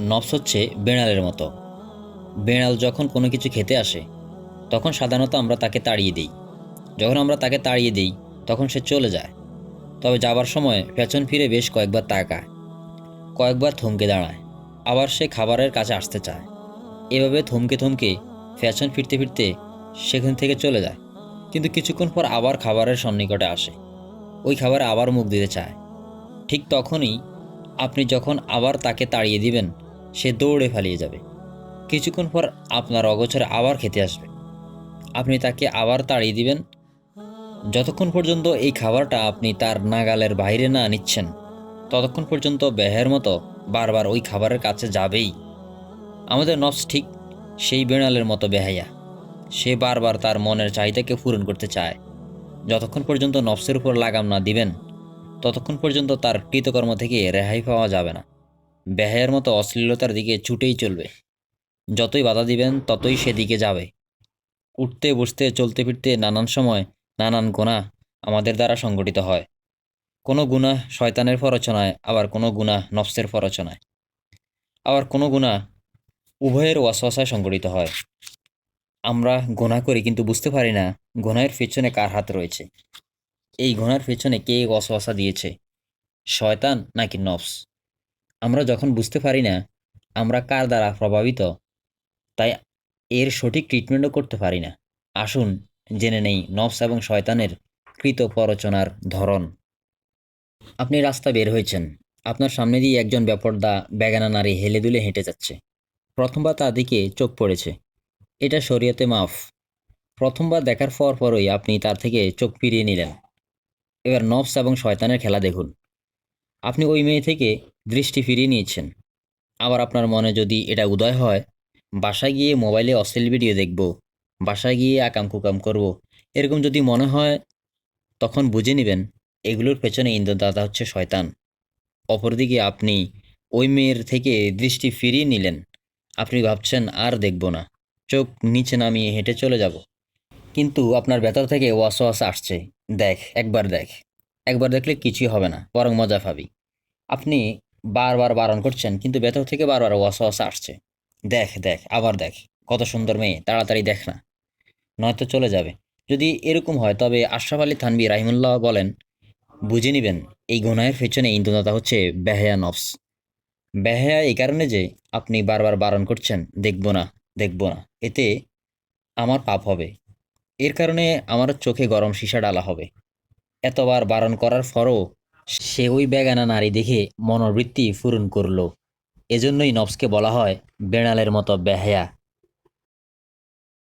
নফস হচ্ছে বেড়ালের মতো। বেড়াল যখন কোনো কিছু খেতে আসে, তখন সাধারণত আমরা তাকে তাড়িয়ে দিই। যখন আমরা তাকে তাড়িয়ে দিই, তখন সে চলে যায়। তবে যাবার সময় পেছন ফিরে বেশ কয়েকবার তাকায়। কয়েকবার থমকে দাঁড়ায়। আবার সে খাবারের কাছে আসতে চায়। এভাবে থমকে থমকে ফ্যাশন ফিরতে ফিরতে সেখান থেকে চলে যায়। কিন্তু কিছুক্ষণ পর আবার খাবারের সন্নিকটে আসে। ওই খাবারে আবার মুখ দিতে চায়। ঠিক তখনই আপনি যখন আবার তাকে তাড়িয়ে দিবেন সে দৌড়ে পালিয়ে যাবে। কিছুক্ষণ পর আপনার অগোচরে আবার খেতে আসবে। আপনি তাকে আবার তাড়িয়ে দিবেন। যতক্ষণ পর্যন্ত এই খাবারটা আপনি তার নাগালের বাইরে না নিচ্ছেন, ততক্ষণ পর্যন্ত ব্যাহের মতো বারবার ওই খাবারের কাছে যাবেই। আমাদের নফস ঠিক সেই বেড়ালের মতো বেহাইয়া সে বারবার তার মনের চাহিদাকে পূরণ করতে চায়। যতক্ষণ পর্যন্ত নফসের উপর লাগাম না দিবেন, ততক্ষণ পর্যন্ত তার কৃতকর্ম থেকে রেহাই পাওয়া যাবে না। বেহাইয়ের মতো অশ্লীলতার দিকে ছুটেই চলবে। যতই বাধা দিবেন, ততই সেদিকে যাবে। উঠতে, বসতে, চলতে ফিরতে নানান সময় নানান গুণা আমাদের দ্বারা সংগঠিত হয়। কোনো গুণা শয়তানের ফরচনায় আবার কোনো গুণা নফসের ফরচনায় আবার কোনো গুণা উভয়ের ওয়াসওয়াসায় সংগঠিত হয়। আমরা গোনা করি কিন্তু বুঝতে পারি না গোনায়ের পেছনে কার হাত রয়েছে। এই গোনার পেছনে কে ওয়াসওয়াসা দিয়েছে, শয়তান নাকি নফস? আমরা যখন বুঝতে পারি না, আমরা কার দ্বারা প্রভাবিত, তাই এর সঠিক ট্রিটমেন্টও করতে পারি না। আসুন জেনে নেই নফস এবং শয়তানের কৃত পরচনার ধরন। আপনি রাস্তা বের হয়েছেন। আপনার সামনে দিয়ে একজন ব্যাপারদা বেগানা নারী হেলে দুলে হেঁটে যাচ্ছে। প্রথমবার তার দিকে চোখ পড়েছে। এটা শরীয়তে মাফ। প্রথমবার দেখার পর পরই আপনি তার থেকে চোখ ফিরিয়ে নিলেন। এবার নফস এবং শয়তানের খেলা দেখুন। আপনি ওই মেয়ে থেকে দৃষ্টি ফিরিয়ে নিয়েছেন। আবার আপনার মনে যদি এটা উদয় হয়, বাসায় গিয়ে মোবাইলে অশ্লীল ভিডিও দেখব, বাসায় গিয়ে আকাম কুকাম করব, এরকম যদি মনে হয়, তখন বুঝে নেবেন, এগুলোর পেছনে ইন্দ্রদাতা হচ্ছে শয়তান। অপরদিকে আপনি ওই মেয়ের থেকে দৃষ্টি ফিরিয়ে নিলেন। আপনি ভাবছেন, আর দেখব না, চোখ নিচে নামিয়ে হেঁটে চলে যাব। কিন্তু আপনার ভেতর থেকে ওয়াসওয়াস আসছে। দেখ, একবার দেখ। একবার দেখলে কিছুই হবে না, বরং মজা পাবি। আপনি বারবার বারণ করছেন, কিন্তু ভেতর থেকে বারবার ওয়াসওয়াস আসছে। দেখ দেখ, আবার দেখ, কত সুন্দর মেয়ে, তাড়াতাড়ি দেখ না। নয়তো চলে যাবে। যদি এরকম হয়, তবে আশরাফ আলী থানবি রাহিমুল্লাহ বলেন, বুঝে নেবেন, এই গুনাহের পেছনে ইন্দুদাতা হচ্ছে বেহায়া নফস। বেহায়া এই কারণে যে আপনি বারবার বারণ করছেন, দেখব না দেখব না। এতে আমার পাপ হবে। এর কারণে আমার চোখে গরম সীসা ডালা হবে। এতবার বারণ করার পরও সে ওই বেগানা নারী দেখে মনোবৃত্তি পূরণ করল। এজন্যই নবসকে বলা হয়, বেড়ালের মতো বেহায়া।